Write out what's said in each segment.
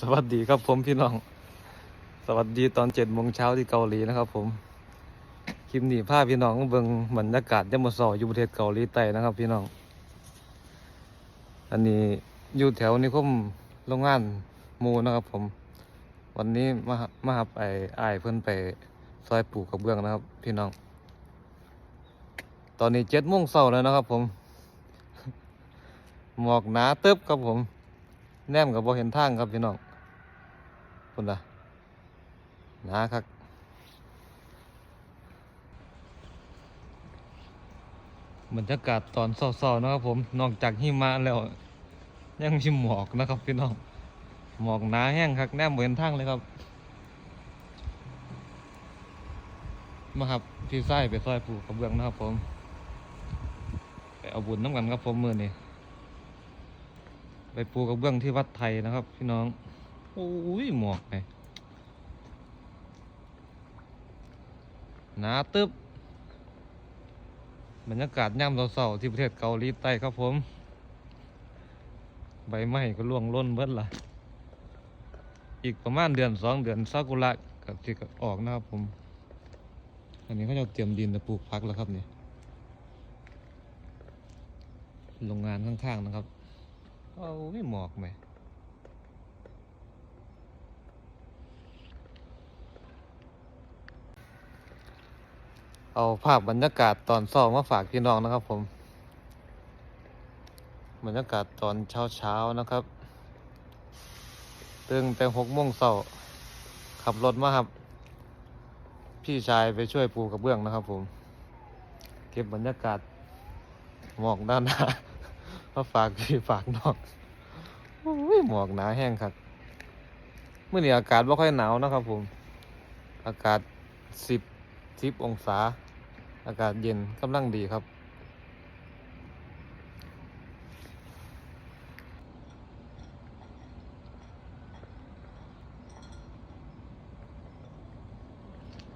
สวัสดีครับผมพี่น้อง สวัสดีตอนเจ็ดโมงเช้าที่เกาหลีนะครับ ผมคลิปนี้พาพพี่น้องเบิ่งบรรยากาศยามมสออยู่ประเทศเกาหลีใต้นะครับ พี่น้อง อันนี้อยู่แถวนิคมโรงงานมูนะครับ ผม วันนี้มาหามาหับไอ้ไอ้เพิ่อนไปซอยปลูกกระเบื้องนะครับ พี่น้อง ตอนนี้เจ็ดโมงเช้าแล้วนะครับ ผมหมอกหนาเตึบครับผม แนมกับบ่เห็นทางครับพี่น้อง คุณล่ะหนาครับบรรยากาศตอนเศร้าๆนะครับผม นอกจากหิมะแล้ว ยังมีหมอกนะครับพี่น้อง หมอกหนาแห้งครับแนบเห็นทางเลยครับ มาครับพี่ไส้ไปซอยปลูกกระเบื้องนะครับผม ไปเอาบุญน้ำกันครับผมมือนี่ไปปูกระเบื้องที่วัดไทยนะครับ พี่น้อง โอ้ยหมอกไงหนาตึบบรรยากาศย่ำเศร้าๆที่ประเทศเกาหลีใต้ครับผม ใบไม้ก็ร่วงล้นเบิดละอีกประมาณเดือนสองเดือนซากุระก็สิก็ออกนะครับผม อันนี้เขาจะเตรียมดินจะปลูกพักแล้วครับนี่โรงงานข้างๆนะครับ เอาไม่หมอกไหม เอาภาพบรรยากาศตอนเช้ามาฝากพี่น้องนะครับ ผม บรรยากาศตอนเช้าเช้านะครับตื่นแต่หกโมงเช้าขับรถมาครับ พี่ชายไปช่วยปูกระเบื้องนะครับ ผม เก็บบรรยากาศหมอกด้านหน้ามาฝากพี่ฝากน้องหมอกหนาแห้งครับเมื่อนี้อากาศไม่ค่อยหนาวนะครับ ผม อากาศสิบสิบองศา อากาศเย็นกำลังดีครับ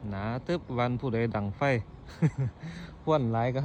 หนาตึบวันผู้ใดดังไฟ พ่วนหลายก็